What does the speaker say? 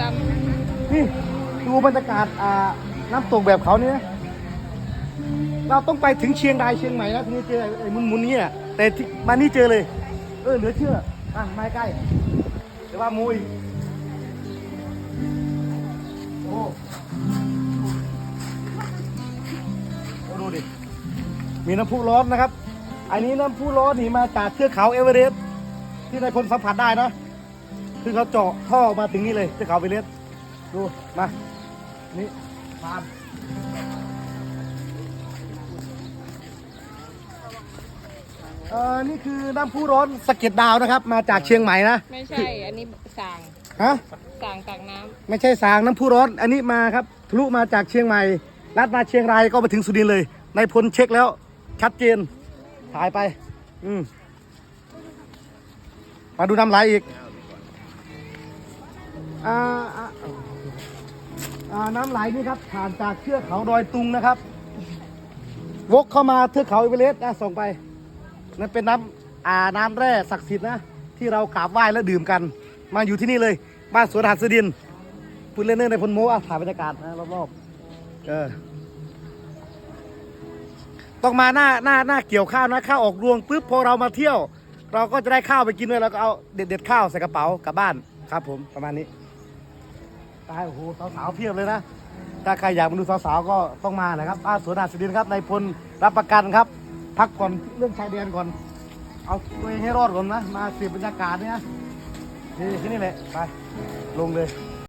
ซ้นี่ดูบรรยากาศอ่าน้ำตกแบบเขาเนี่ยนะเราต้องไปถึงเชียงรายเชียงใหม่นะถึงจะเจอไอ้มุนมุนๆนี่น่ะแต่ที่มานี่เจอเลย เออเหลือเชื่ออะมาใกล้เดี๋ยวว่ามุยโอ้โอ้ดูดิ มีน้ำพุร้อนนะครับ อันนี้น้ำพุร้อนนี่มาจากเทือกเขาเอเวอเรสต์ที่นายพลสัมผัสได้นะ คือเขาเจาะท่อมาถึงนี่เลยเทือกเขาเอเวอเรสต์ดูมานี่ผ่านเออนี่คือน้ำพุร้อนสะเก็ดดาวนะครับ มาจากเชียงใหม่นะำไม่ใช่ อันนี้สางฮะสางตักน้ไม่ใช่สางน้ำพุร้อน อันนี้มาครับทะลุมาจากเชียงใหม่ลัดมาเชียงรายก็มาถึงสุรินทร์เลยนายพลเช็คแล้ว ชัดเจนถ่ายไป อืมมาดูน้ำไหลอีก อ่าอ่าอ่าน้ำไหลนี่ครับ ผ่านจากเทือกเขาดอยตุงนะครับ วกเข้ามาเทือกเขาเอเวอเรสต์นะส่งไป นั่นเป็นน้ำอ่าน้ำแร่ศักดิ์สิทธิ์นะ ที่เรากราบไหว้และดื่มกัน มาอยู่ที่นี่เลย บ้านสวนหัสดินพูดเล่นๆในพลโมอะถ่ายบรรยากาศนะรอบๆเออต้องมาหน้าหน้าหน้าเกี่ยวข้าวนะข้าวออกรวงปุ๊บพอเรามาเที่ยว เราก็จะได้ข้าวไปกินด้วยแล้วก็เอาเด็ดเด็ดข้าวใส่กระเป๋ากลับบ้านครับผมประมาณนี้ ตายโอ้โหสาวๆเพียบเลยนะถ้าใครอยากมาดูสาวๆก็ต้องมานะครับป้าสวนหัสดินครับในพลรับประกันครับ พักก่อนเรื่องชายแดนก่อน เอาตัวเองให้รอดก่อนนะมาเสียบบรรยากาศเนี่ยนี่ที่นี่แหละไปลงเลย